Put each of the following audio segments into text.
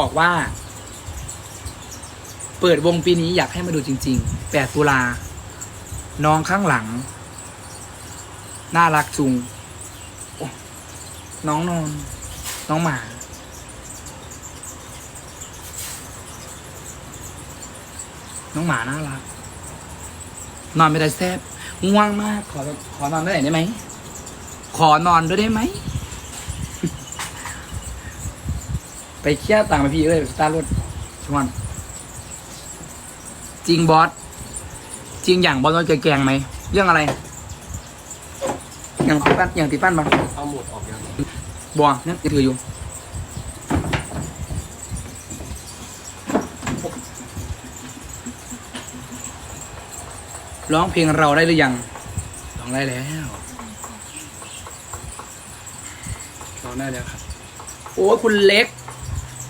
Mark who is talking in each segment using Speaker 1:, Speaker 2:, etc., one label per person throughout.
Speaker 1: บอกว่า เปิดวงปีนี้อยากให้มาดูจริงๆ 8 ตุลา น้องข้างหลัง น่ารักจุง น้องนอน น้องหมา น้องหมาน่ารัก นอนไม่ได้แซบง่วงมาก ขอขอนอนได้ไหนได้ไหม ขอนอนด้วยได้ไหม ไปเคลียร์ต่างค์ไปพี่เอ้ยสตาร์รถชวน จริงบอสจริงอย่างบอสว่าเจอแกงไหม เรื่องอะไร อย่างติดปั้นอย่างติดปั้นบ้าง
Speaker 2: เอาหมดออกยัง
Speaker 1: บัวเนี่ยยังถืออยู่ร้องเพลงเราได้หรือยังร้องได้แล้วร้องได้แล้วครับ โอ้ยคุณเล็ก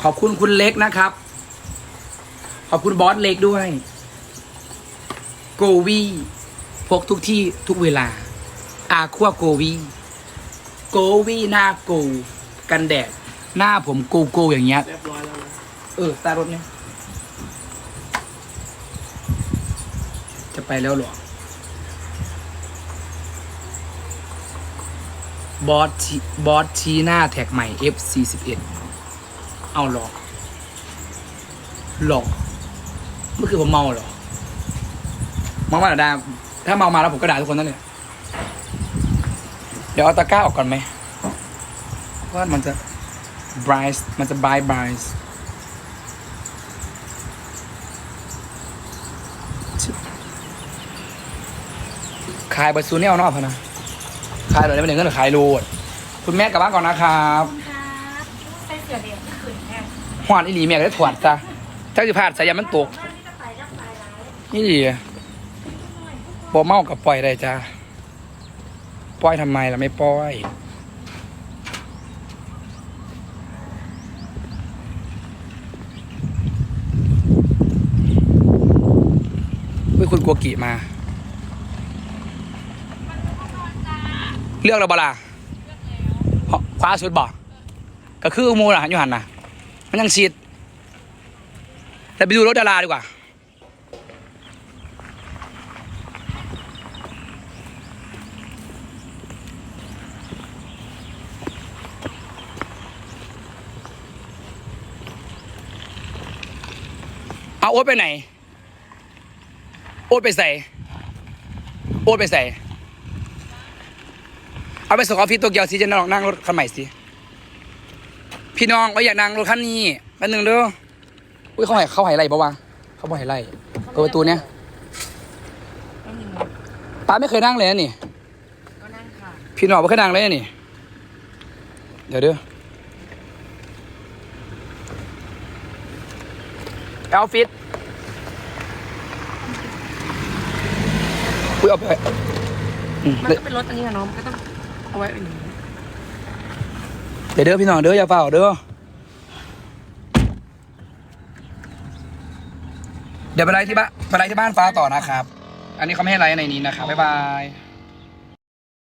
Speaker 1: ขอบคุณคุณเล็กนะครับ ขอบคุณบอสเล็กด้วยโกวีพกทุกที่ทุกเวลา อาควโกวีโกวีหน้าโกกันแดด หน้าผมโกโกอย่างเงี้ย
Speaker 2: เรียบร้อยแล้วนะ
Speaker 1: เออตารถเนี่ยจะไปแล้วหรอบอสบอสชี้หน้าแท็กใหม่ F 4 1 เอาหรอหรอเมื่อคือผมเมาเหรอเมามาเหรอดาถ้าเมามาแล้วผมก็ด่าทุกคนนั่นเลยเดี๋ยวเอาตะกร้าออกก่อนไหมว่ามันจะ bright มันจะ bright bright ขายบัตรซูเนียลนอกพะนะขายเลยได้เป็นเงินหรือขายโลดคุณแม่กลับบ้านก่อนนะ
Speaker 3: ครับ ใส่เสื้อเด็กขืนแน่
Speaker 1: หวานอีหลีแม่ก็ได้ถวดจ้ะถ้าจะพลาดสายยามันตก
Speaker 3: ที่จะไปจะไปร้าย
Speaker 1: นี่ดีบอเมากับปล่อยได้จ้าปล่อยทำไมล่ะไม่ปล่อยเฮ้ยคุณกัวกิมา เลือกแล้วบลาคว้าสุดบ่ ก็คือโมล่ะอยู่หันนะมันยังฉีดแต่ไปดูรถดาราดีกว่า เอาโอ๊ตไปไหน โอ๊ตไปใส่ โอ๊ตไปใส่ เอาไปส่งออฟฟิศโตเกียวสิจะนั่งนั่งรถคันใหม่สิ พี่น้องก็อยากนั่งรถคันนี้แป๊บนึงเด้ออุ้ยเขาให้เขาให้ไล่ปะวะเขาบอกให้ไล่เปิดประตูเนี้ยป้าไม่เคยนั่งเลยนะนี่
Speaker 3: ก็นั่งค่ะ
Speaker 1: พี่น้องไม่เคยนั่งเลยนะนี่ เดี๋ยวเด้อออฟฟิศอุ้ยเอาไปอืม
Speaker 3: มันก็เป็นรถอันนี้อะเนาะมันก็ต้องเอาไว้เป็นอย่างนี้
Speaker 1: เดี๋ยวเด้อพี่น้องเด้ออย่าเฝ้าเด้อเดี๋ยวไปไลฟ์ที่บ้านไปไลฟ์ที่บ้านฟ้าต่อนะครับ อันนี้เขาไม่ให้ไลฟ์ในนี้นะครับบ๊ายบาย